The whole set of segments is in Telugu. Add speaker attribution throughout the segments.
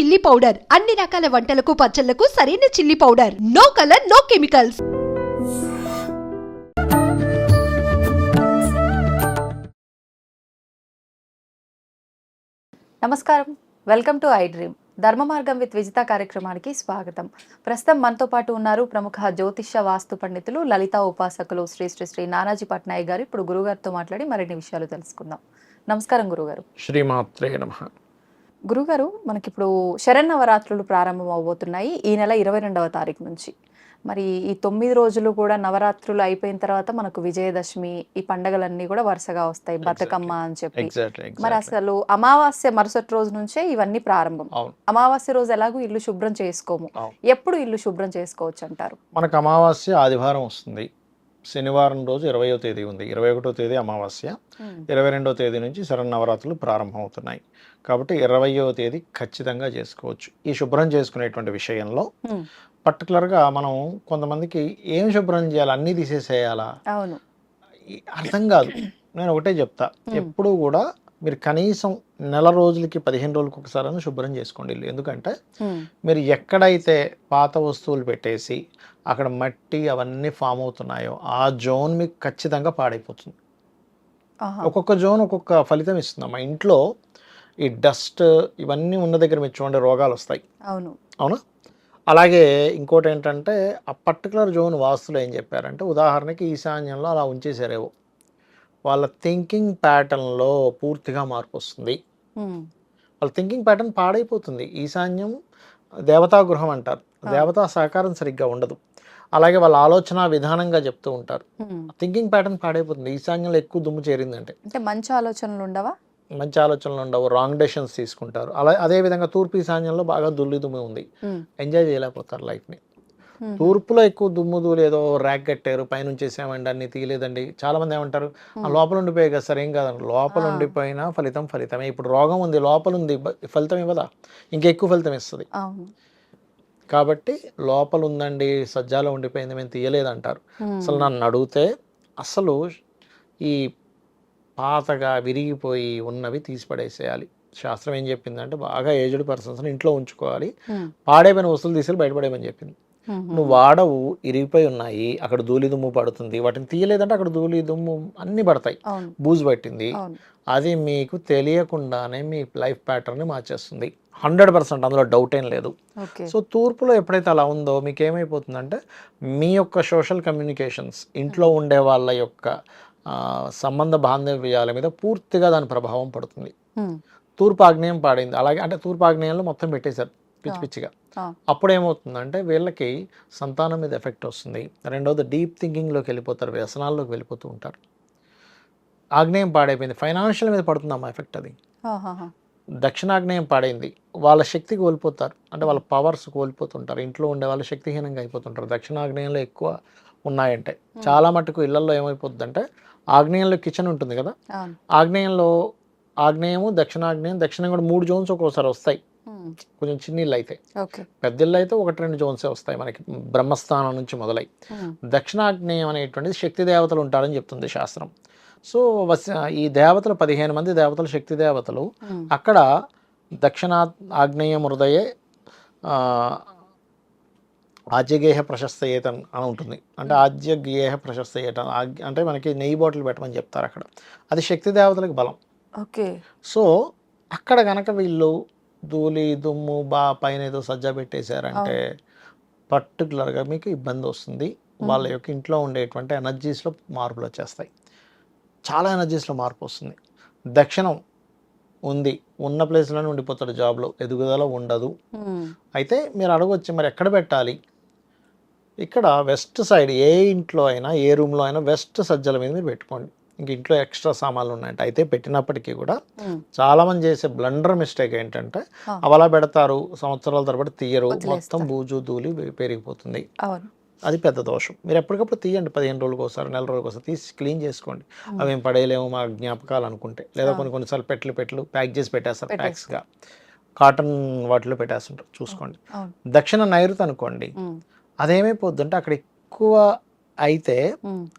Speaker 1: చిల్లీ పౌడర్ అన్ని రకాల వంటలకు పచ్చళ్ళకు సరైన chilli powder no colour no chemicals
Speaker 2: నమస్కారం. Welcome to I Dream Dharma Margam with Vijitha కార్యక్రమానికి స్వాగతం. ప్రస్తుతం మనతో పాటు ఉన్నారు ప్రముఖ జ్యోతిష్య వాస్తు పండితులు లలిత ఉపాసకులు శ్రీ శ్రీ శ్రీ నానాజీ పట్నాయక్ గారు. ఇప్పుడు గురుగారితో మాట్లాడి మరిన్ని విషయాలు తెలుసుకుందాం. నమస్కారం గురుగారు.
Speaker 3: శ్రీమాత్రే నమ.
Speaker 2: గురుగారు మనకి ఇప్పుడు శరన్నవరాత్రులు ప్రారంభం అవబోతున్నాయి ఈ నెల ఇరవై రెండవ తారీఖు నుంచి. మరి ఈ తొమ్మిది రోజులు కూడా నవరాత్రులు అయిపోయిన తర్వాత మనకు విజయదశమి ఈ పండగలన్నీ కూడా వరుసగా వస్తాయి. బతుకమ్మ అని చెప్పి. మరి అసలు అమావాస్య మరుసటి రోజు నుంచే ఇవన్నీ ప్రారంభం. అమావాస్య రోజు ఎలాగో ఇల్లు శుభ్రం చేసుకోము. ఎప్పుడు ఇల్లు శుభ్రం చేసుకోవచ్చు అంటారు
Speaker 3: మనకు అమావాస్య ఆదివారం వస్తుంది. శనివారం రోజు ఇరవయో తేదీ ఉంది. ఇరవై ఒకటో తేదీ అమావాస్య ఇరవై రెండో తేదీ నుంచి శరన్నవరాత్రులు ప్రారంభమవుతున్నాయి. కాబట్టి ఇరవయో తేదీ ఖచ్చితంగా చేసుకోవచ్చు. ఈ శుభ్రం చేసుకునేటువంటి విషయంలో. పర్టికులర్గా మనం కొంతమందికి ఏం శుభ్రం చేయాలి అన్నీ తీసేసేయాలా? అర్థం కాదు. నేను ఒకటే చెప్తా. ఎప్పుడూ కూడా మీరు కనీసం నెల రోజులకి పదిహేను రోజులకి ఒకసారి శుభ్రం చేసుకోండి ఇల్లు. ఎందుకంటే మీరు ఎక్కడైతే పాత వస్తువులు పెట్టేసి అక్కడ మట్టి అవన్నీ ఫామ్ అవుతున్నాయో ఆ జోన్ మీకు ఖచ్చితంగా పాడైపోతుంది. ఒక్కొక్క జోన్ ఒక్కొక్క ఫలితం ఇస్తుంది మా ఇంట్లో ఈ డస్ట్ ఇవన్నీ ఉన్న దగ్గర మీరు చూడండి రోగాలు వస్తాయి
Speaker 2: అవును.
Speaker 3: అవునా? అలాగే ఇంకోటి ఏంటంటే ఆ పర్టికులర్ జోన్ వాస్తులు ఏం చెప్పారంటే ఉదాహరణకి ఈశాన్యంలో అలా ఉంచేసారేవో వాళ్ళ థింకింగ్ ప్యాటర్న్లో పూర్తిగా మార్పు వస్తుంది వాళ్ళ థింకింగ్ ప్యాటర్న్ పాడైపోతుంది. ఈశాన్యం దేవతా గృహం అంటారు దేవతా సహకారం సరిగ్గా ఉండదు. అలాగే వాళ్ళ ఆలోచన విధానంగా చెప్తూ ఉంటారు. థింకింగ్ ప్యాటర్న్ పాడైపోతుంది. ఈశాన్యంలో ఎక్కువ దుమ్ము చేరిందంటే.
Speaker 2: అంటే మంచి ఆలోచనలు ఉండవా?
Speaker 3: మంచి ఆలోచనలు ఉండవు. రాంగ్ డెసిషన్స్ తీసుకుంటారు. అలా అదే విధంగా తూర్పు ఈశాన్యంలో బాగా దుల్లి దుమ్ము ఉంది. ఎంజాయ్ చేయలేకపోతారు లైఫ్ని తూర్పులో ఎక్కువ దుమ్ము దూలేదో ర్యాక్ కట్టారు పైనుంచి వేసామండి అన్ని తీయలేదండి. చాలా మంది ఏమంటారు ఆ లోపల ఉండిపోయాయి కదా సరే ఏం కాదండి లోపల. ఉండిపోయినా ఫలితం ఫలితమే. ఇప్పుడు రోగం ఉంది లోపల ఉంది ఫలితం ఇవ్వదా? ఇంకెక్కువ ఫలితం ఇస్తుంది. కాబట్టి లోపల ఉందండి సజ్జాలో ఉండిపోయింది మేము తీయలేదంటారు. అసలు నన్ను అడిగితే అసలు ఈ పాతగా విరిగిపోయి ఉన్నవి తీసి పడేసేయాలి శాస్త్రం ఏం చెప్పిందంటే బాగా ఏజ్డ్ పర్సన్స్ని ఇంట్లో ఉంచుకోవాలి. పాడైపోయిన వస్తువులు తీసి బయటపడేయమని చెప్పింది. నువ్వు వాడవు ఇరిగిపోయి ఉన్నాయి అక్కడ ధూళి దుమ్ము పడుతుంది. వాటిని తీయలేదంటే అక్కడ ధూళి దుమ్ము అన్నీ పడతాయి. బూజు పట్టింది. అది మీకు తెలియకుండానే మీ లైఫ్ ప్యాటర్న్ని మార్చేస్తుంది. హండ్రెడ్ పర్సెంట్ అందులో డౌట్ ఏం లేదు. సో తూర్పులో ఎప్పుడైతే అలా ఉందో మీకు ఏమైపోతుందంటే మీ యొక్క సోషల్ కమ్యూనికేషన్స్ ఇంట్లో ఉండే వాళ్ళ యొక్క సంబంధ బాంధవ్యాల మీద పూర్తిగా దాని ప్రభావం పడుతుంది. తూర్పు ఆగ్నేయం పాడైంది. అలాగే అంటే తూర్పు ఆగ్నేయంలో మొత్తం పెట్టేశారు పిచ్చి. పిచ్చిగా. అప్పుడు ఏమవుతుందంటే వీళ్ళకి సంతానం మీద ఎఫెక్ట్ వస్తుంది. రెండవది డీప్ థింకింగ్లోకి వెళ్ళిపోతారు వ్యసనాల్లోకి వెళ్ళిపోతూ ఉంటారు. ఆగ్నేయం పాడైపోయింది. ఫైనాన్షియల్ మీద పడుతుందమ్మా ఎఫెక్ట్ అది. దక్షిణాగ్నేయం పాడైంది. వాళ్ళ శక్తి కోల్పోతారు. అంటే వాళ్ళ పవర్స్ కోల్పోతుంటారు. ఇంట్లో ఉండే వాళ్ళు శక్తిహీనంగా అయిపోతుంటారు. దక్షిణాగ్నేయంలో ఎక్కువ ఉన్నాయంటే. చాలా మటుకు ఇళ్ళలో ఏమైపోతుందంటే ఆగ్నేయంలో కిచెన్ ఉంటుంది కదా. ఆగ్నేయంలో ఆగ్నేయము దక్షిణాగ్నేయం దక్షిణం కూడా మూడు జోన్స్ ఒక్కోసారి వస్తాయి. కొంచెం చిన్న ఇల్లు అయితే
Speaker 2: ఓకే.
Speaker 3: పెద్ద ఇల్లు అయితే ఒకటి రెండు జోన్సే వస్తాయి మనకి. బ్రహ్మస్థానం నుంచి మొదలై. దక్షిణాగ్నేయం అనేటువంటిది శక్తి దేవతలు ఉంటారని చెప్తుంది శాస్త్రం. సో వస్- ఈ దేవతలు పదిహేను మంది దేవతలు శక్తి దేవతలు అక్కడ దక్షిణా ఆగ్నేయం హృదయే ఆజ్యగేహ ప్రశస్త ఏతన్ అని ఉంటుంది. అంటే ఆజ్యగేహ ప్రశస్త ఏతన్ ఆగ్- అంటే మనకి నెయ్యి బాటిల్ పెట్టమని చెప్తారు అక్కడ. అది శక్తి దేవతలకు బలం.
Speaker 2: ఓకే.
Speaker 3: సో అక్కడ గనక వీళ్ళు ధూళి దుమ్ము బా పైన ఏదో సజ్జ పెట్టేశారంటే పర్టికులర్గా మీకు ఇబ్బంది వస్తుంది. వాళ్ళ యొక్క ఇంట్లో ఉండేటువంటి ఎనర్జీస్లో మార్పులు వచ్చేస్తాయి. చాలా ఎనర్జీస్లో మార్పు వస్తుంది. దక్షిణం ఉంది. ఉన్న ప్లేస్లోనే ఉండిపోతాడు జాబ్లో. ఎదుగుదల ఉండదు. అయితే మీరు అడగొచ్చు మరి ఎక్కడ పెట్టాలి? ఇక్కడ వెస్ట్ సైడ్ ఏ ఇంట్లో అయినా ఏ రూమ్లో అయినా వెస్ట్ సజ్జల మీద మీరు పెట్టుకోండి. ఇంక ఇంట్లో ఎక్స్ట్రా సామాన్లు ఉన్నాయంటే. అయితే పెట్టినప్పటికీ కూడా చాలామంది చేసే బ్లండర్ మిస్టేక్ ఏంటంటే. అవలా పెడతారు సంవత్సరాల తరబడి తీయరు. మొత్తం బూజు ధూళి పెరిగిపోతుంది. అది పెద్ద దోషం. మీరు ఎప్పటికప్పుడు తీయండి పదిహేను రోజులకు ఒకసారి నెల రోజులకు ఒకసారి తీసి క్లీన్ చేసుకోండి. అవి ఏం పడేయలేము మా జ్ఞాపకాలు అనుకుంటే లేదా కొన్ని కొన్నిసార్లు పెట్లు పెట్లు ప్యాక్ చేసి పెట్టేస్తారు ప్యాక్స్గా. కాటన్ వాటిలో పెట్టేస్తుంటారు చూసుకోండి. దక్షిణ నైరుతి అనుకోండి
Speaker 2: ఉమ్,
Speaker 3: అదేమైపోద్దంటే అక్కడ ఎక్కువ అయితే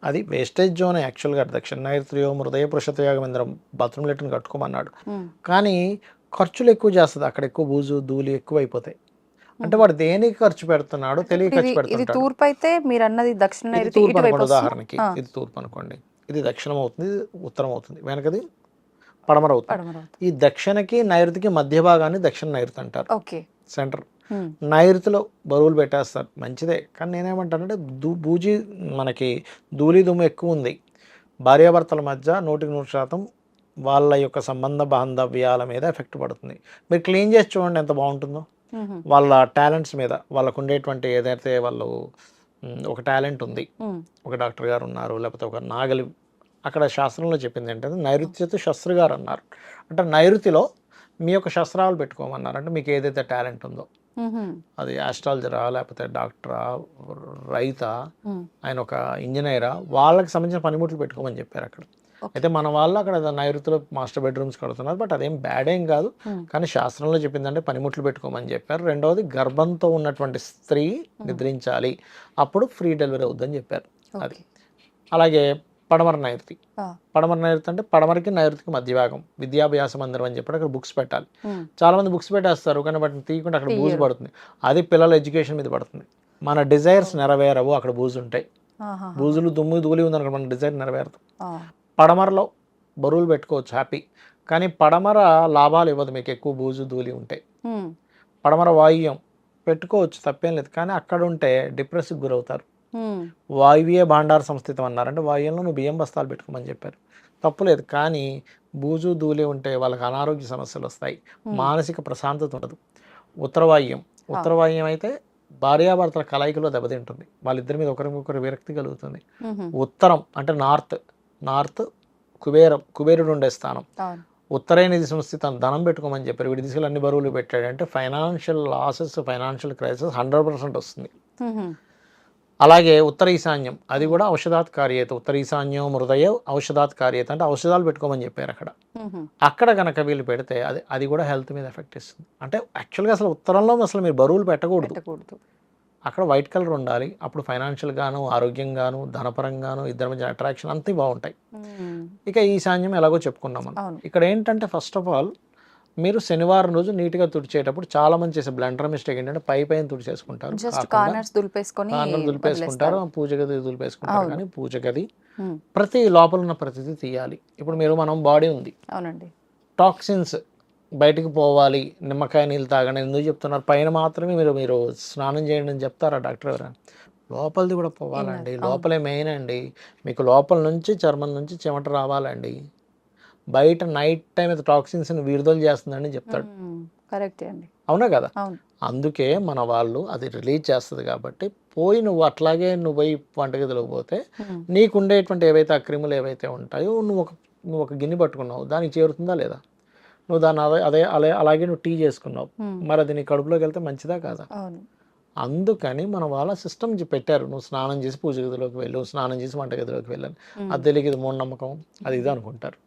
Speaker 3: అది వేస్టేజ్ జోన్ యాక్చువల్గా దక్షిణ నైరుతియో హృదయ పురుషతయోగమేంద్రం బాత్రూమ్ లెట్ని కట్టుకోమన్నాడు. కానీ ఖర్చులు ఎక్కువ చేస్తుంది. అక్కడ ఎక్కువ బూజు ధూళి ఎక్కువ అయిపోతాయి అంటే వాడు దేనికి ఖర్చు పెడుతున్నాడో తెలియ ఖర్చు పెడుతుంటాడు.
Speaker 2: తూర్పు అయితే మీరు అన్నది దక్షిణ
Speaker 3: తూర్పు అనుకోండి? ఉదాహరణకి ఇది తూర్పు అనుకోండి. ఇది దక్షిణం అవుతుంది ఇది ఉత్తరం అవుతుంది. వెనకది పడమర అవుతుంది. ఈ దక్షిణకి నైరుతికి మధ్య భాగాన్ని దక్షిణ నైరుతి అంటారు.
Speaker 2: ఓకే.
Speaker 3: సెంటర్. నైరుతిలో బరువులు పెట్టేస్తారు. మంచిదే. కానీ నేనేమంటానంటే దూ బూజీ మనకి ధూళి దుమ్ము ఎక్కువ ఉంది. భార్యాభర్తల మధ్య నూటికి నూరు శాతం వాళ్ళ యొక్క సంబంధ బాంధవ్యాల మీద ఎఫెక్ట్ పడుతుంది. మీరు క్లీన్ చేసి చూడండి ఎంత బాగుంటుందో. వాళ్ళ టాలెంట్స్ మీద వాళ్ళకు ఉండేటువంటి ఏదైతే వాళ్ళు ఒక టాలెంట్ ఉంది. ఒక డాక్టర్ గారు ఉన్నారు లేకపోతే ఒక నాగలి అక్కడ శాస్త్రంలో చెప్పింది ఏంటంటే నైరుత్యత శస్త్ర గారు అన్నారు. అంటే నైరుతిలో మీ యొక్క శస్త్రాలు పెట్టుకోమన్నారు. అంటే మీకు ఏదైతే టాలెంట్ ఉందో. అది ఆస్ట్రాలజరా లేకపోతే డాక్టరా రైతా ఆయన ఒక ఇంజనీరా వాళ్ళకి సంబంధించిన పనిముట్లు పెట్టుకోమని చెప్పారు అక్కడ. అయితే మన వాళ్ళు అక్కడ నైరుతిలో మాస్టర్ బెడ్రూమ్స్ కడుతున్నారు బట్ అదేం బ్యాడ్ ఏం కాదు. కానీ శాస్త్రంలో చెప్పిందంటే పనిముట్లు పెట్టుకోమని చెప్పారు. రెండవది గర్భంతో ఉన్నటువంటి స్త్రీ నిద్రించాలి. అప్పుడు ఫ్రీ డెలివరీ అవుద్దని చెప్పారు. అది. అలాగే పడమర నైరుతి పడమర నైరుతి అంటే పడమరకి నైరుతికి మధ్య భాగం విద్యాభ్యాస మందిరం అని చెప్పి అక్కడ బుక్స్ పెట్టాలి. చాలా మంది బుక్స్ పెట్టేస్తారు కానీ వాటిని తీయకుండా అక్కడ బూజు. పడుతుంది. అది పిల్లల ఎడ్యుకేషన్ మీద పడుతుంది. మన డిజైర్స్ నెరవేరవు అక్కడ బూజు ఉంటాయి. బూజులు దుమ్ము ధూళి ఉందనుకో మన డిజైర్ నెరవేరదు. పడమరలో బరువులు పెట్టుకోవచ్చు హ్యాపీ. కానీ పడమర లాభాలు ఇవ్వదు మీకు ఎక్కువ బూజు ధూళి ఉంటాయి పడమర వాయువ్యం పెట్టుకోవచ్చు తప్పేం లేదు. కానీ అక్కడ ఉంటే డిప్రెస్కి గురవుతారు. వాయువ్య భాండార సంస్థితం అన్నారు అంటే వాయువ్యంలో నువ్వు బియ్యం బస్తాలు పెట్టుకోమని చెప్పారు. తప్పులేదు కానీ బూజు ధూళి ఉంటే వాళ్ళకి అనారోగ్య సమస్యలు వస్తాయి. మానసిక ప్రశాంతత ఉండదు. ఉత్తరవాయుం ఉత్తరవాయుం అయితే భార్యాభర్తల కలయికలో దెబ్బతింటుంది. వాళ్ళిద్దరి మీద ఒకరికొకరు విరక్తి కలుగుతుంది. ఉత్తరం అంటే నార్త్. నార్త్ కుబేరం. కుబేరుడు ఉండే స్థానం.
Speaker 2: అవును.
Speaker 3: ఉత్తరే నిధి సంస్థితం ధనం పెట్టుకోమని చెప్పారు. వీడి దిశలు అన్ని బరువులు పెట్టాడంటే financial losses financial crisis hundred percent వస్తుంది. అలాగే ఉత్తర ఈశాన్యం అది కూడా ఔషధాత్ కార్యత ఉత్తర ఈశాన్యం హృదయ ఔషధాత్ కార్యత అంటే ఔషధాలు పెట్టుకోమని చెప్పారు అక్కడ. అక్కడ కనుక వీళ్ళు పెడితే అది అది కూడా హెల్త్ మీద ఎఫెక్ట్ ఇస్తుంది. అంటే యాక్చువల్గా అసలు ఉత్తరంలో అసలు మీరు బరువులు పెట్టకూడదు. అక్కడ వైట్ కలర్ ఉండాలి. అప్పుడు ఫైనాన్షియల్ గాను ఆరోగ్యంగాను ధనపరంగాను ఇద్దరి మధ్య అట్రాక్షన్ అంతా బాగుంటాయి. ఇక ఈశాన్యం ఎలాగో చెప్పుకున్నాం మనం. ఇక్కడ ఏంటంటే ఫస్ట్ ఆఫ్ ఆల్ మీరు శనివారం రోజు నీట్గా తుడిచేటప్పుడు చాలా మంది చేసే బ్లండర్ మిస్టేక్ ఏంటంటే పై పైన తుడిచేసుకుంటారు.
Speaker 2: కార్నర్స్
Speaker 3: దులిపేసుకుంటారు. పూజ గది దులిపేసుకుంటారు. కానీ పూజ గది ప్రతి లోపల ఉన్న ప్రతిదీ తీయాలి. ఇప్పుడు మీరు మనం బాడీ ఉంది.
Speaker 2: అవునండి.
Speaker 3: టాక్సిన్స్ బయటికి పోవాలి నిమ్మకాయ నీళ్ళు తాగండి ఎందుకు చెప్తున్నారు? పైన మాత్రమే మీరు మీరు స్నానం చేయండి అని చెప్తారా డాక్టర్ ఎవరైనా? లోపలిది కూడా పోవాలండి. లోపలే మెయిన్ అండి. మీకు లోపల నుంచి చర్మం నుంచి చెమట రావాలండి. బయట నైట్ టైం అయితే టాక్సిన్స్ని విడుదల చేస్తుందని చెప్తాడు.
Speaker 2: కరెక్ట్ అండి.
Speaker 3: అవునా కదా? అందుకే మన వాళ్ళు అది రిలీజ్ చేస్తుంది కాబట్టి పోయి నువ్వు అట్లాగే నువ్వు పోయి వంటగదిలోకి పోతే
Speaker 2: ఉమ్,
Speaker 3: నీకు ఉండేటువంటి ఏవైతే ఆ క్రిములు ఏవైతే ఉంటాయో నువ్వు ఒక నువ్వు ఒక గిన్నె పట్టుకున్నావు దానికి చేరుతుందా లేదా? నువ్వు దాన్ని అదే అదే అలా అలాగే నువ్వు టీ చేసుకున్నావు. మరి అది నీ కడుపులోకి వెళ్తే మంచిదా కాదా? అందుకని మన వాళ్ళ సిస్టమ్ పెట్టారు. నువ్వు స్నానం చేసి పూజ గదిలోకి వెళ్ళు స్నానం చేసి వంటగదిలోకి వెళ్ళని.
Speaker 2: ఉమ్,
Speaker 3: అది తెలియదు మూఢనమ్మకం అది ఇది అనుకుంటారు.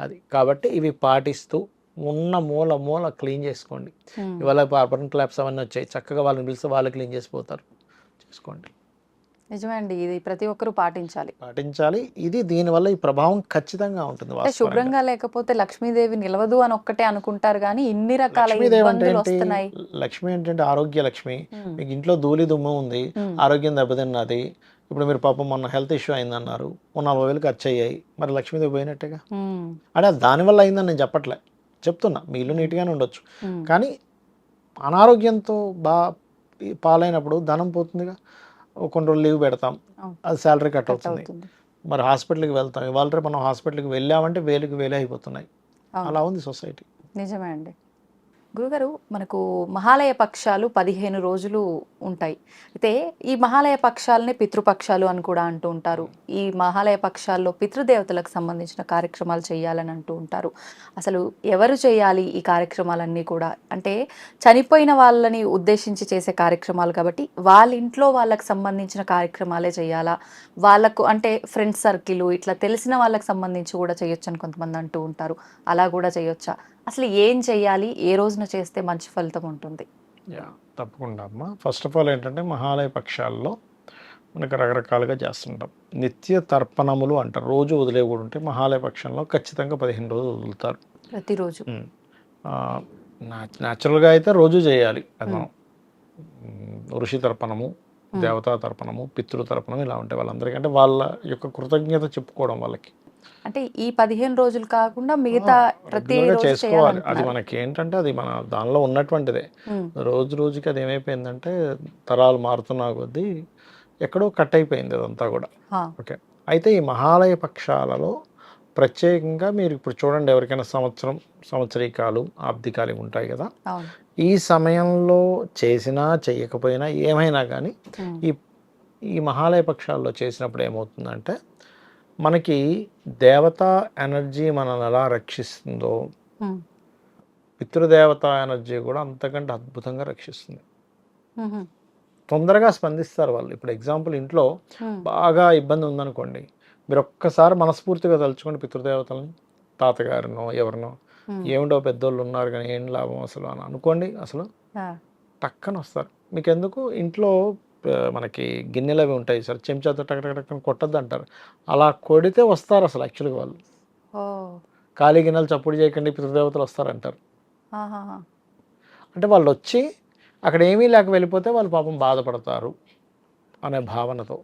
Speaker 3: అది కాబట్టి ఇవి పాటిస్తూ ఉన్న మూల మూల క్లీన్ చేసుకోండి. ఇవాళ పార్పరెంట్ క్లాప్స్ అవన్నీ వచ్చాయి. చక్కగా వాళ్ళని పిలిస్తే వాళ్ళు క్లీన్ చేసిపోతారు. చేసుకోండి.
Speaker 2: నిజమే అండి. ఇది ప్రతి ఒక్కరూ పాటించాలి.
Speaker 3: పాటించాలి. ఇది దీనివల్ల ఈ ప్రభావం ఖచ్చితంగా ఉంటుంది.
Speaker 2: శుభ్రంగా లేకపోతే లక్ష్మీదేవి నిలవదు అని ఒక్కటే అనుకుంటారు కానీ ఇన్ని రకాల వస్తున్నాయి.
Speaker 3: లక్ష్మి ఏంటంటే ఆరోగ్య లక్ష్మి మీకు ఇంట్లో ధూళి దుమ్ము ఉంది. ఆరోగ్యం దెబ్బతిన్నది. ఇప్పుడు మీరు పాపం మొన్న హెల్త్ ఇష్యూ అయిందన్నారు ఓ నలభై వేలు ఖర్చు అయ్యాయి మరి లక్ష్మీదేవి పోయినట్టుగా? అంటే అది దానివల్ల అయిందని నేను చెప్పట్లే. చెప్తున్నా మీ ఇల్లు నీట్గానే ఉండొచ్చు. కానీ అనారోగ్యంతో బా పాలైనప్పుడు ధనం పోతుందిగా. కొన్ని రోజులు లీవ్ పెడతాం. అది శాలరీ కట్ అవుతుంది. మరి హాస్పిటల్కి వెళ్తాం ఇవాళ రేపు మనం హాస్పిటల్కి వెళ్ళామంటే వేలుకి వేలే అయిపోతున్నాయి. అలా ఉంది సొసైటీ.
Speaker 2: నిజమే అండి. గురుగారు మనకు మహాలయ పక్షాలు పదిహేను రోజులు ఉంటాయి. అయితే ఈ మహాలయ పక్షాలనే పితృపక్షాలు అని కూడా అంటూ ఉంటారు. ఈ మహాలయ పక్షాల్లో పితృదేవతలకు సంబంధించిన కార్యక్రమాలు చేయాలని అంటూ ఉంటారు. అసలు ఎవరు చేయాలి ఈ కార్యక్రమాలన్నీ కూడా? అంటే చనిపోయిన వాళ్ళని ఉద్దేశించి చేసే కార్యక్రమాలు కాబట్టి వాళ్ళ ఇంట్లో వాళ్ళకి సంబంధించిన కార్యక్రమాలే చేయాలా? వాళ్ళకు అంటే ఫ్రెండ్స్ సర్కిల్ ఇట్లా తెలిసిన వాళ్ళకి సంబంధించి కూడా చేయొచ్చు అని కొంతమంది అంటూ ఉంటారు. అలా కూడా చేయొచ్చా? అసలు ఏం చేయాలి ఏ రోజున చేస్తే మంచి ఫలితం ఉంటుంది?
Speaker 3: యా తప్పకుండా అమ్మ. ఫస్ట్ ఆఫ్ ఆల్ ఏంటంటే మహాలయ పక్షాల్లో మనకు రకరకాలుగా చేస్తుంటాం. నిత్య తర్పణములు అంటారు. రోజు వదిలే కూడా ఉంటే మహాలయ పక్షంలో ఖచ్చితంగా పదిహేను రోజులు వదులుతారు.
Speaker 2: ప్రతిరోజు.
Speaker 3: న్యాచురల్గా అయితే రోజు చేయాలి. అది ఋషి తర్పణము దేవతా తర్పణము పితృ తర్పణం ఇలా ఉంటాయి వాళ్ళందరికీ అంటే వాళ్ళ యొక్క కృతజ్ఞత చెప్పుకోవడం వాళ్ళకి.
Speaker 2: అంటే ఈ పదిహేను రోజులు కాకుండా మిగతా ప్రతి
Speaker 3: చేసుకోవాలి. అది. మనకి ఏంటంటే అది మన దానిలో ఉన్నటువంటిదే. రోజు రోజుకి అది ఏమైపోయిందంటే తరాలు మారుతున్నా కొద్దీ ఎక్కడో కట్ అయిపోయింది అదంతా కూడా. ఓకే. అయితే ఈ మహాలయ పక్షాలలో ప్రత్యేకంగా మీరు ఇప్పుడు చూడండి ఎవరికైనా సంవత్సరం సంవత్సరీకాలు ఆబ్దికాలు ఉంటాయి కదా. ఈ సమయంలో చేసినా చేయకపోయినా ఏమైనా కానీ ఈ ఈ మహాలయ పక్షాల్లో చేసినప్పుడు ఏమవుతుందంటే మనకి దేవతా ఎనర్జీ మనల్ని ఎలా రక్షిస్తుందో పితృదేవతా ఎనర్జీ కూడా అంతకంటే అద్భుతంగా రక్షిస్తుంది. తొందరగా స్పందిస్తారు వాళ్ళు. ఇప్పుడు ఎగ్జాంపుల్ ఇంట్లో బాగా ఇబ్బంది ఉందనుకోండి మీరు ఒక్కసారి మనస్ఫూర్తిగా తలుచుకోండి పితృదేవతల్ని. తాతగారినో ఎవరినో. ఏమిటో పెద్దోళ్ళు ఉన్నారు కానీ ఏం లాభం అసలు అని అనుకోండి అసలు టక్కన వస్తారు. మీకు ఎందుకు ఇంట్లో మనకి గిన్నెలు అవి ఉంటాయి సార్. చెంచాతో టక్ టక్ టక్ అని కొట్టద్దు అంటారు అలా కొడితే వస్తారు అసలు యాక్చువల్గా వాళ్ళు. ఖాళీ గిన్నెలు చప్పుడు చేయకండి పితృదేవతలు వస్తారంటారు. అంటే వాళ్ళు వచ్చి అక్కడ ఏమీ లేక వెళ్ళిపోతే వాళ్ళు పాపం బాధపడతారు అనే భావనతో.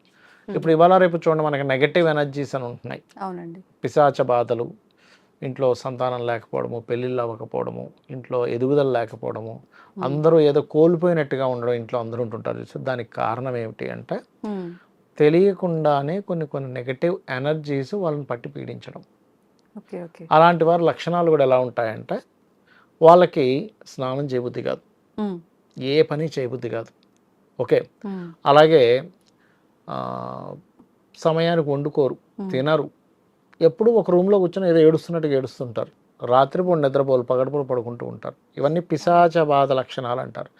Speaker 3: ఇప్పుడు ఇవాళ రేపు చూడండి మనకి నెగటివ్ ఎనర్జీస్ అని ఉంటున్నాయి.
Speaker 2: అవునండి.
Speaker 3: పిశాచ బాధలు ఇంట్లో సంతానం లేకపోవడము పెళ్ళిళ్ళు అవ్వకపోవడము ఇంట్లో ఎదుగుదల లేకపోవడము అందరూ ఏదో కోల్పోయినట్టుగా ఉండడం ఇంట్లో అందరూ ఉంటుంటారు చూసి దానికి కారణం ఏమిటి అంటే తెలియకుండానే కొన్ని కొన్ని నెగటివ్ ఎనర్జీస్ వాళ్ళని పట్టి పీడించడం. అలాంటి వారి లక్షణాలు కూడా ఎలా ఉంటాయంటే వాళ్ళకి స్నానం చేయబుద్ధి కాదు. ఏ పని చేయబుద్ధి కాదు. ఓకే? అలాగే సమయానికి వండుకోరు. తినరు. ఎప్పుడు ఒక రూమ్లో కూర్చొని ఏదో ఏడుస్తున్నట్టుగా ఏడుస్తుంటారు. రాత్రిపూట నిద్రపోలు పగటిపూట పడుకుంటూ ఉంటారు. ఇవన్నీ పిశాచ బాధ లక్షణాలు అంటారు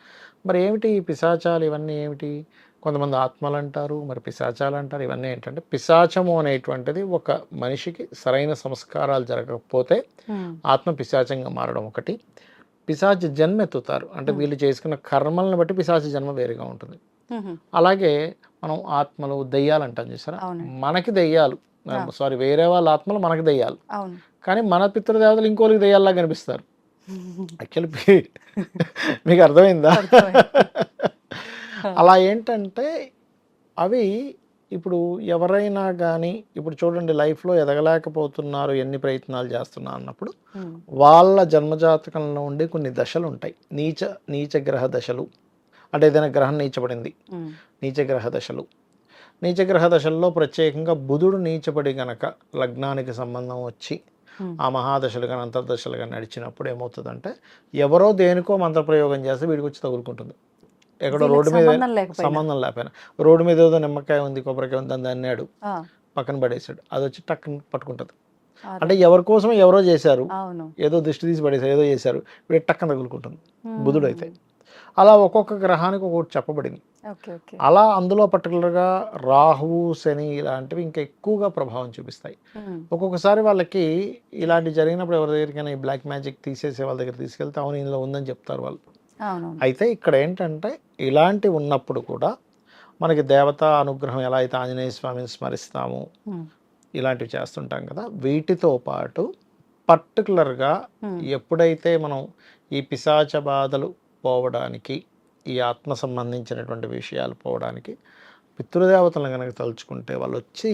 Speaker 3: మరి ఏమిటి ఈ పిశాచాలు? ఇవన్నీ ఏమిటి? కొంతమంది ఆత్మలు అంటారు మరి పిశాచాలు అంటారు ఇవన్నీ ఏంటంటే పిశాచము అనేటువంటిది ఒక మనిషికి సరైన సంస్కారాలు జరగకపోతే ఆత్మ పిశాచంగా మారడం ఒకటి. పిశాచ జన్మ ఎత్తుతారు అంటే వీళ్ళు చేసుకున్న కర్మలను బట్టి పిశాచ జన్మ వేరుగా ఉంటుంది. అలాగే మనం ఆత్మలు దెయ్యాలు అంటాం చూసారా. మనకి దెయ్యాలు. సారీ వేరే వాళ్ళ ఆత్మలు మనకి దెయ్యాలు. కానీ మన పితృదేవతలు ఇంకోళ్ళకి దెయ్యాల్లా కనిపిస్తారు. యాక్చువల్లీ మీకు అర్థమైందా. అలా ఏంటంటే అవి ఇప్పుడు ఎవరైనా కానీ ఇప్పుడు చూడండి లైఫ్లో ఎదగలేకపోతున్నారు ఎన్ని ప్రయత్నాలు చేస్తున్నా అన్నప్పుడు వాళ్ళ జన్మజాతకంలో ఉండే కొన్ని దశలు ఉంటాయి. నీచ నీచ గ్రహ దశలు. అంటే ఏదైనా గ్రహం నీచబడింది. నీచగ్రహ దశలు. నీచగ్రహ దశల్లో ప్రత్యేకంగా బుధుడు నీచబడి గనక లగ్నానికి సంబంధం వచ్చి ఆ మహాదశలు కానీ అంతర్దశలు కానీ నడిచినప్పుడు ఏమవుతుందంటే ఎవరో దేనికో మంత్రప్రయోగం చేస్తే వీడికి వచ్చి తగులుకుంటుంది. ఎక్కడో రోడ్డు మీద
Speaker 2: సంబంధం లేకపోయినా.
Speaker 3: రోడ్డు మీద ఏదో నిమ్మకాయ ఉంది కొబ్బరికాయ ఉంది అని అన్నాడు. పక్కన పడేసాడు. అది వచ్చి టక్కన పట్టుకుంటుంది. అంటే ఎవరి కోసం ఎవరో చేశారు. ఏదో దిష్టి తీసి పడేసారు ఏదో చేశారు. వీడికి టక్కన తగులుకుంటుంది.
Speaker 2: ఉమ్,
Speaker 3: బుధుడు అయితే అలా ఒక్కొక్క గ్రహానికి ఒక్కొక్కటి చెప్పబడింది. అలా అందులో పర్టికులర్గా రాహువు శని ఇలాంటివి ఇంకా ఎక్కువగా ప్రభావం చూపిస్తాయి. ఒక్కొక్కసారి వాళ్ళకి ఇలాంటి జరిగినప్పుడు ఎవరి దగ్గరికైనా ఈ బ్లాక్ మ్యాజిక్ తీసేసే వాళ్ళ దగ్గర తీసుకెళ్తే అవును ఇందులో ఉందని చెప్తారు వాళ్ళు. అయితే ఇక్కడ ఏంటంటే ఇలాంటి ఉన్నప్పుడు కూడా మనకి దేవతా అనుగ్రహం ఎలా అయితే ఆంజనేయ స్వామిని స్మరిస్తాము ఇలాంటివి చేస్తుంటాం కదా వీటితో పాటు పర్టికులర్గా ఎప్పుడైతే మనం ఈ పిశాచ బాధలు పోవడానికి ఈ ఆత్మ సంబంధించినటువంటి విషయాలు పోవడానికి పితృదేవతలను కనుక తలుచుకుంటే వాళ్ళు వచ్చి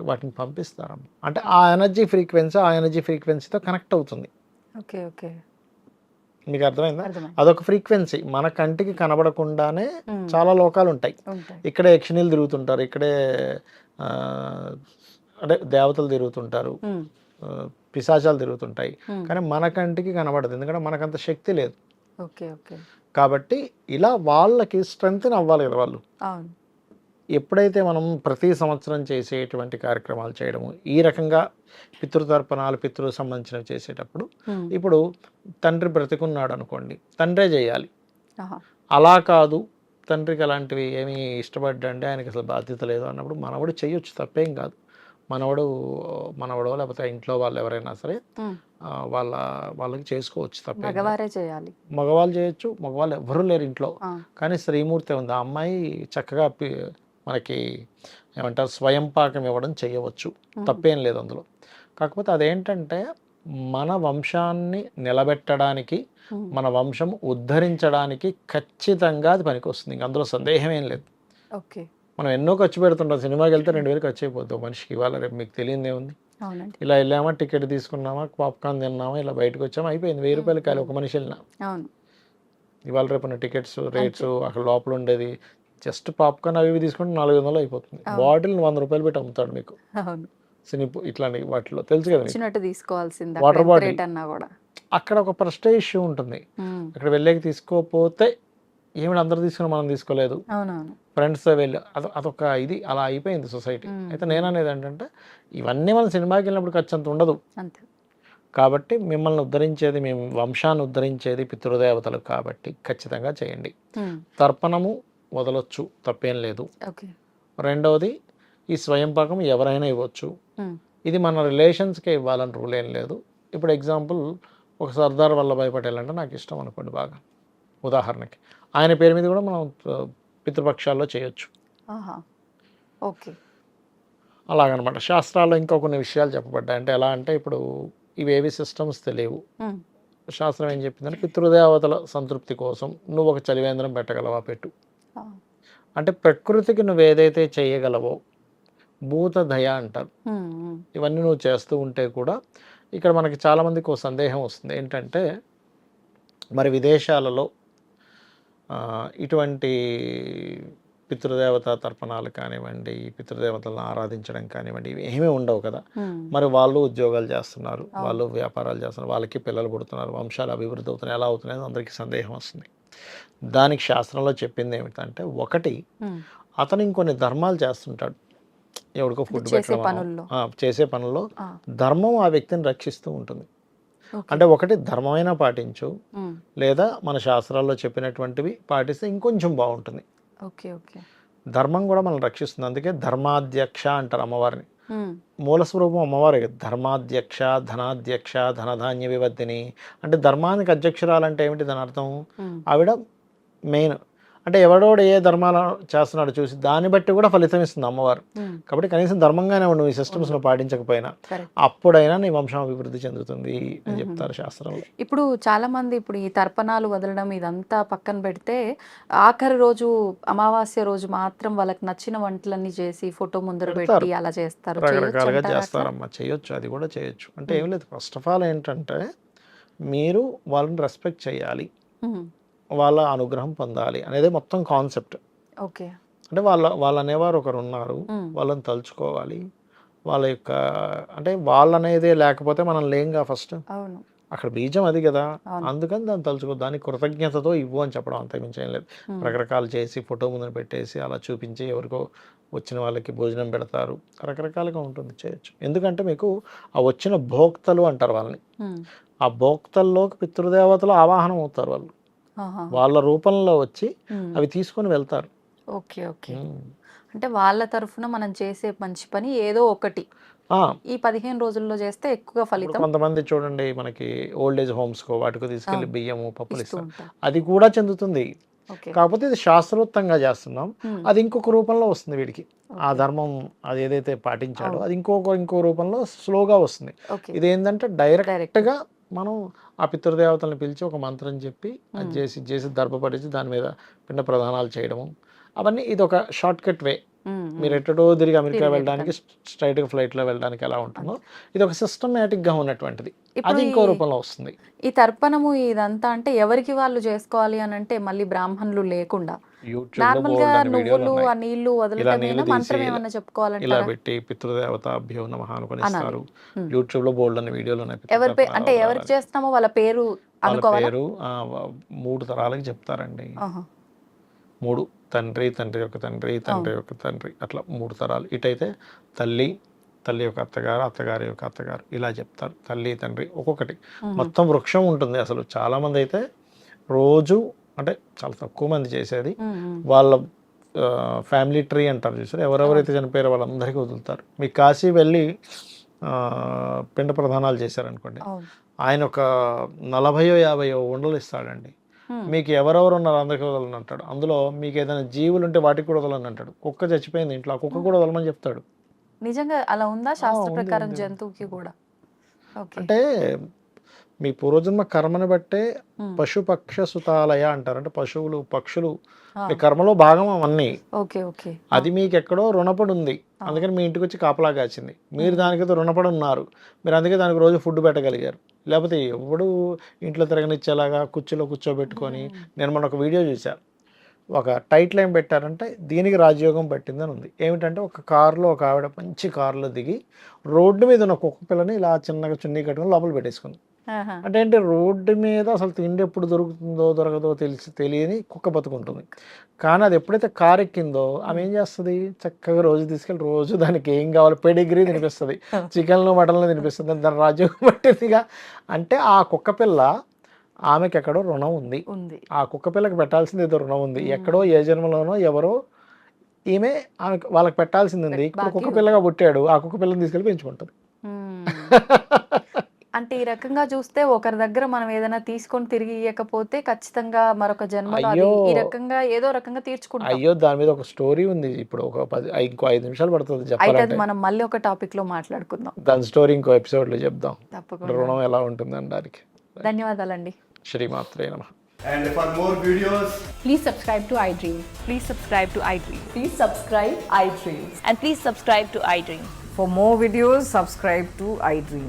Speaker 3: వాటిని పంపిస్తారు అంటే ఆ ఎనర్జీ ఫ్రీక్వెన్సీ ఆ ఎనర్జీ ఫ్రీక్వెన్సీతో కనెక్ట్ అవుతుంది.
Speaker 2: Okay okay.
Speaker 3: మీకు అర్థమైందా? అదొక ఫ్రీక్వెన్సీ. మన కంటికి కనబడకుండానే చాలా లోకాలు ఉంటాయి. ఇక్కడే యక్షిణీలు తిరుగుతుంటారు ఇక్కడే అంటే దేవతలు తిరుగుతుంటారు పిశాచాలు తిరుగుతుంటాయి. కానీ మన కంటికి కనబడదు. ఎందుకంటే మనకంత శక్తి లేదు.
Speaker 2: Okay okay.
Speaker 3: కాబట్టి ఇలా వాళ్ళకి స్ట్రెంగ్త్ అవ్వాలి కదా వాళ్ళు. ఎప్పుడైతే మనం ప్రతి సంవత్సరం చేసేటువంటి కార్యక్రమాలు చేయడము ఈ రకంగా పితృతర్పణాలు పితృ సంబంధించినవి చేసేటప్పుడు ఇప్పుడు తండ్రి బ్రతికున్నాడు అనుకోండి తండ్రే చేయాలి. అలా కాదు తండ్రికి అలాంటివి ఏమీ ఇష్టపడ్డండి ఆయనకి అసలు బాధ్యత లేదు అన్నప్పుడు మనవడు చేయొచ్చు తప్పేం కాదు. మనవడు మనవడో లేకపోతే ఇంట్లో వాళ్ళు ఎవరైనా సరే వాళ్ళ వాళ్ళకి చేసుకోవచ్చు తప్పేం.
Speaker 2: మగవారే చేయాలి.
Speaker 3: మగవాళ్ళు చేయొచ్చు మగవాళ్ళు ఎవరు లేరు ఇంట్లో. కానీ శ్రీమూర్తి ఉంది. ఆ అమ్మాయి చక్కగా మనకి ఏమంటారు స్వయం పాకం ఇవ్వడం చేయవచ్చు. తప్పేం లేదు అందులో. కాకపోతే అదేంటంటే మన వంశాన్ని నిలబెట్టడానికి. మన వంశం ఉద్ధరించడానికి ఖచ్చితంగా అది పనికొస్తుంది. ఇంక అందులో సందేహం ఏం లేదు.
Speaker 2: ఓకే.
Speaker 3: మనం ఎన్నో ఖర్చు పెడుతుంటాం. సినిమాకి వెళ్తే రెండు వేలు ఖర్చు అయిపోతాం మనిషికి. ఇవాళ రేపు మీకు తెలియదు ఏముంది?
Speaker 2: అవునండి.
Speaker 3: ఇలా వెళ్ళామా టికెట్ తీసుకున్నామా పాప్కార్న్ తిన్నామా ఇలా బయటకు వచ్చామా? అయిపోయింది. వెయ్యి రూపాయలు కాలి ఒక మనిషి వెళ్ళినా? ఇవాళ రేపు టికెట్స్ రేట్స్ అక్కడ లోపల ఉండేది. జస్ట్ పాప్కార్న్ అవి ఇవి తీసుకుంటే నాలుగు వందలు అయిపోతుంది.
Speaker 2: అవును.
Speaker 3: బాటిల్ వంద రూపాయలు పెట్టి అమ్ముతాడు మీకు.
Speaker 2: అవును.
Speaker 3: సినీ ఇట్లాంటి వాటిలో తెలుసు కదా
Speaker 2: తీసుకోవాల్సింది. అన్నా కూడా.
Speaker 3: అక్కడ ఒక ప్రెస్టేజ్ ఇష్యూ ఉంటుంది. అక్కడ వెళ్ళాక తీసుకోకపోతే ఏమిటి అందరు తీసుకుని మనం తీసుకోలేదు? ఫ్రెండ్స్ వెళ్ళి అద అదొక ఇది అలా అయిపోయింది సొసైటీ. అయితే నేను అనేది ఏంటంటే ఇవన్నీ మనం సినిమాకి వెళ్ళినప్పుడు ఖర్చు అంత. ఉండదు కాబట్టి మిమ్మల్ని ఉద్ధరించేది మేము వంశాన్ని ఉద్ధరించేది పితృదేవతలు కాబట్టి ఖచ్చితంగా చేయండి. తర్పణము వదలొచ్చు తప్పేం లేదు. రెండవది ఈ స్వయం పాకం ఎవరైనా ఇవ్వచ్చు. ఇది మన రిలేషన్స్కే ఇవ్వాలని రూల్ ఏం లేదు. ఇప్పుడు ఎగ్జాంపుల్ ఒక సర్దార్ వల్లభాయ్ పటేల్ అంటే నాకు ఇష్టం అనుకోండి బాగా. ఉదాహరణకి. ఆయన పేరు మీద కూడా మనం పితృపక్షాల్లో చేయొచ్చు.
Speaker 2: ఓకే.
Speaker 3: అలాగనమాట. శాస్త్రాల్లో ఇంకా కొన్ని విషయాలు చెప్పబడ్డాయి. అంటే ఎలా అంటే ఇప్పుడు ఇవేవి సిస్టమ్స్ తెలియవు. శాస్త్రం ఏం చెప్పిందంటే పితృదేవతల సంతృప్తి కోసం నువ్వు ఒక చలివేంద్రం పెట్టగలవా పెట్టు. అంటే ప్రకృతికి నువ్వు ఏదైతే చేయగలవో భూత దయ అంటారు. ఇవన్నీ నువ్వు చేస్తూ ఉంటే కూడా ఇక్కడ మనకి చాలామందికి ఒక సందేహం వస్తుంది. ఏంటంటే మరి విదేశాలలో ఇటువంటి పితృదేవత తర్పణాలు కానివ్వండి పితృదేవతలను ఆరాధించడం కానివ్వండి ఇవి ఏమీ ఉండవు కదా. మరి వాళ్ళు ఉద్యోగాలు చేస్తున్నారు. వాళ్ళు వ్యాపారాలు చేస్తున్నారు వాళ్ళకి పిల్లలు పుడుతున్నారు వంశాలు అభివృద్ధి అవుతున్నాయి ఎలా అవుతున్నాయి అందరికీ సందేహం వస్తుంది దానికి శాస్త్రంలో చెప్పింది ఏమిటంటే ఒకటి. అతను ఇంకొన్ని ధర్మాలు చేస్తుంటాడు ఎవరికో ఫుడ్
Speaker 2: చేసే
Speaker 3: పెట్టడం చేసే పనుల్లో. ధర్మం ఆ వ్యక్తిని రక్షిస్తూ ఉంటుంది. అంటే ఒకటి ధర్మమైనా పాటించు. లేదా మన శాస్త్రాల్లో చెప్పినటువంటివి పాటిస్తే ఇంకొంచెం బాగుంటుంది.
Speaker 2: Okay okay.
Speaker 3: ధర్మం కూడా మనం రక్షిస్తుంది. అందుకే ధర్మాధ్యక్ష అంటారు అమ్మవారిని. మూల స్వరూపం అమ్మవారి ధర్మాధ్యక్ష ధనాధ్యక్ష ధనధాన్య వివర్ధిని అంటే ధర్మానికి అధ్యక్షురాలంటే ఏమిటి దాని అర్థం. ఆవిడ మెయిన్ అంటే ఎవడోడు ఏ ధర్మాలు చేస్తున్నాడో చూసి దాన్ని బట్టి కూడా ఫలితం ఇస్తుంది అమ్మవారు. కాబట్టి కనీసం ధర్మంగానే ఉండు ఈ సిస్టమ్స్ నువ్వు పాటించకపోయినా అప్పుడైనా నీ వంశం అభివృద్ధి చెందుతుంది అని చెప్తారు శాస్త్రంలో.
Speaker 2: ఇప్పుడు చాలా మంది ఇప్పుడు ఈ తర్పణాలు వదలడం ఇదంతా పక్కన పెడితే ఆఖరి రోజు అమావాస్య రోజు మాత్రం వాళ్ళకి నచ్చిన వంటలన్నీ చేసి ఫోటో ముందర. పెట్టి అలా చేస్తారు.
Speaker 3: రకరకాలుగా? చేస్తారమ్మా. చేయొచ్చు. అది కూడా చేయొచ్చు. అంటే ఏం లేదు. ఫస్ట్ ఆఫ్ ఆల్ ఏంటంటే మీరు వాళ్ళని రెస్పెక్ట్ చేయాలి. వాళ్ళ అనుగ్రహం పొందాలి అనేది మొత్తం కాన్సెప్ట్.
Speaker 2: ఓకే.
Speaker 3: అంటే వాళ్ళ వాళ్ళు అనేవారు ఒకరు ఉన్నారు. వాళ్ళని తలుచుకోవాలి. వాళ్ళ యొక్క అంటే వాళ్ళు అనేది లేకపోతే మనం లేంగా ఫస్ట్.
Speaker 2: అవును.
Speaker 3: అక్కడ బీజం అది కదా. అందుకని దాన్ని తలుచుకో దానికి కృతజ్ఞతతో ఇవ్వు అని చెప్పడం అంతే మించి ఏం లేదు. రకరకాలు చేసి ఫోటో ముందర పెట్టేసి అలా చూపించి ఎవరికో వచ్చిన వాళ్ళకి భోజనం పెడతారు. రకరకాలుగా ఉంటుంది చేయొచ్చు. ఎందుకంటే మీకు ఆ వచ్చిన భోక్తలు అంటారు వాళ్ళని. ఆ భోక్తల్లోకి పితృదేవతలు ఆవాహనం అవుతారు వాళ్ళు. వాళ్ళ రూపంలో వచ్చి. అవి తీసుకొని వెళ్తారు.
Speaker 2: Okay okay. అంటే వాళ్ళ తరఫున మనం చేసే మంచి పని ఏదో ఒకటి. ఈ పదిహేను రోజుల్లో చేస్తే ఎక్కువ ఫలితం
Speaker 3: కొంతమంది చూడండి మనకి ఓల్డ్ ఏజ్ హోమ్స్ కో వాటికి
Speaker 2: తీసుకెళ్ళి.
Speaker 3: బియ్యము పప్పులు
Speaker 2: ఇస్తూ
Speaker 3: అది కూడా చెందుతుంది. కాకపోతే ఇది శాస్త్రోక్తంగా చేస్తున్నాం. అది ఇంకొక రూపంలో వస్తుంది వీడికి. ఆ. ధర్మం అది ఏదైతే పాటించాడో. అది ఇంకొక ఇంకో రూపంలో స్లోగా వస్తుంది. ఇది ఏంటంటే డైరెక్ట్గా మనం ఆ పితృదేవతలను పిలిచి ఒక మంత్రం చెప్పి అది. చేసి చేసి దర్భపడిచి దాని మీద పిండ ప్రధానాలు చేయడము అవన్నీ ఇది ఒక షార్ట్ కట్ వే మీరు ఎట్టడో తిరిగి అమెరికా వెళ్ళడానికి స్ట్రైట్గా ఫ్లైట్లో వెళ్ళడానికి ఎలా ఉంటుందో. ఇది ఒక సిస్టమేటిక్గా ఉన్నటువంటిది. అది ఇంకో రూపంలో వస్తుంది.
Speaker 2: ఈ తర్పణము ఇదంతా అంటే ఎవరికి వాళ్ళు చేసుకోవాలి అని అంటే మళ్ళీ బ్రాహ్మణులు లేకుండా. నువ్వులు ఆ నీళ్ళు
Speaker 3: ఇలా నీళ్ళు
Speaker 2: మంత్రం ఏమన్నా
Speaker 3: ఇలా
Speaker 2: చెప్పుకోవాలంటారా
Speaker 3: పెట్టి పితృదేవత అభ్యో నమః అనుకొని
Speaker 2: అనాలి.
Speaker 3: ఇస్తారు.
Speaker 2: మ్మ్.
Speaker 3: యూట్యూబ్లో బోల్డ్ అని వీడియోలు ఉన్నాయి.
Speaker 2: ఎవరి అంటే ఎవరికి. చేస్తున్నామో వాళ్ళ పేరు
Speaker 3: వాళ్ళ
Speaker 2: అనుకోవాలా?
Speaker 3: పేరు మూడు తరాలకి చెప్తారండి. మూడు తండ్రి తండ్రి యొక్క తండ్రి తండ్రి యొక్క తండ్రి అట్లా మూడు తరాలు. ఇటైతే తల్లి తల్లి యొక్క అత్తగారు అత్తగారి యొక్క అత్తగారు ఇలా చెప్తారు. తల్లి తండ్రి ఒక్కొక్కటి. మొత్తం వృక్షం ఉంటుంది అసలు. చాలా మంది అయితే రోజు అంటే చాలా తక్కువ మంది చేసేది. వాళ్ళ ఫ్యామిలీ ట్రీ అంటారు చూసారు? ఎవరెవరైతే చనిపోయారో వాళ్ళందరికీ వదులుతారు. మీ కాశీ వెళ్ళి పిండ ప్రధానాలు చేశారనుకోండి. ఆయన ఒక నలభయో యాభయో ఉండలు ఇస్తాడండి. మీకు ఎవరెవరు ఉన్నారు అందరికీ వదలని అంటాడు. అందులో మీకు ఏదైనా జీవులు ఉంటే వాటికి కూడా వదలని అంటాడు. కుక్క చచ్చిపోయింది ఇంట్లో ఆ కుక్క కూడా వదలమని చెప్తాడు.
Speaker 2: నిజంగా అలా ఉందా శాస్త్ర ప్రకారం. జంతువుకి కూడా?
Speaker 3: అంటే మీ పూర్వజన్మ కర్మని బట్టే
Speaker 2: ఉమ్.
Speaker 3: పశు పక్ష సుతాలయ అంటారు. అంటే పశువులు పక్షులు మీ కర్మలో భాగం అవన్నీ.
Speaker 2: Okay okay.
Speaker 3: అది మీకు ఎక్కడో రుణపడి ఉంది అందుకని మీ ఇంటికి వచ్చి కాపలా కాచింది. మీరు దానికైతే రుణపడి ఉన్నారు మీరు అందుకే దానికి రోజు ఫుడ్ పెట్టగలిగారు. లేకపోతే ఎవడు ఇంట్లో తిరగనిచ్చేలాగా కుర్చీలో కూర్చోబెట్టుకొని నేను మొన్న ఒక వీడియో చూశాను ఒక టైట్ లైన్ పెట్టారంటే దీనికి రాజయోగం పట్టిందని ఉంది. ఏమిటంటే ఒక కారులో ఒక ఆవిడ మంచి కారులో దిగి రోడ్డు మీద ఉన్న కుక్క పిల్లని ఇలా చిన్నగా చున్నీ కట్టుకొని లోపల పెట్టేసుకుంది. అంటే ఏంటి రోడ్డు మీద అసలు తిండి ఎప్పుడు దొరుకుతుందో దొరకదో తెలిసి తెలియని కుక్క బతుకుంటుంది. కానీ అది ఎప్పుడైతే కారు ఎక్కిందో ఆమె ఏం చేస్తుంది? చక్కగా రోజు తీసుకెళ్ళి రోజు దానికి ఏం కావాలి? పెడిగ్రీ తినిపిస్తుంది. చికెన్లు మటన్లు తినిపిస్తుంది. దాని రాజ్యం పట్టిందిగా. అంటే ఆ కుక్క పిల్ల ఆమెకి ఎక్కడో రుణం ఉంది. ఆ కుక్క పిల్లకి పెట్టాల్సింది ఏదో రుణం ఉంది. ఎక్కడో ఏ జన్మలోనో ఎవరో ఈమె ఆమెకు వాళ్ళకి పెట్టాల్సింది ఉంది. కుక్క. పిల్లగా పుట్టాడు. ఆ కుక్క పిల్లని తీసుకెళ్ళి పెంచుకుంటుంది.
Speaker 2: అంటే ఈ రకంగా చూస్తే ఒకరి దగ్గర మనం ఏదైనా తీసుకొని తిరిగి ఇవ్వకపోతే ఖచ్చితంగా మరొక జన్మలో అది
Speaker 3: అయ్యో.
Speaker 2: ఈ రకంగా ఏదో రకంగా తీర్చుకుంటాం
Speaker 3: అయ్యో దాని మీద ఒక స్టోరీ ఉంది ఇప్పుడు ఒక పది ఇంకో ఐదు నిమిషాలు పడుతుంది
Speaker 2: అయితే అది
Speaker 3: చెప్పాలంటే
Speaker 2: మనం మళ్ళీ ఒక టాపిక్లో మాట్లాడుకుందాం
Speaker 3: దాని స్టోరీ ఇంకో ఎపిసోడ్లో చెప్దాం
Speaker 2: తప్పకుండా
Speaker 3: రుణం ఎలా ఉంటుంది అనడానికి
Speaker 2: ధన్యవాదాలండి
Speaker 3: శ్రీమాత్రే నమ
Speaker 4: And for more videos,
Speaker 5: Please subscribe to iDream.
Speaker 6: Please subscribe to iDream.
Speaker 5: Please subscribe iDream.
Speaker 6: And please subscribe to iDream.
Speaker 7: For more videos, subscribe to iDream.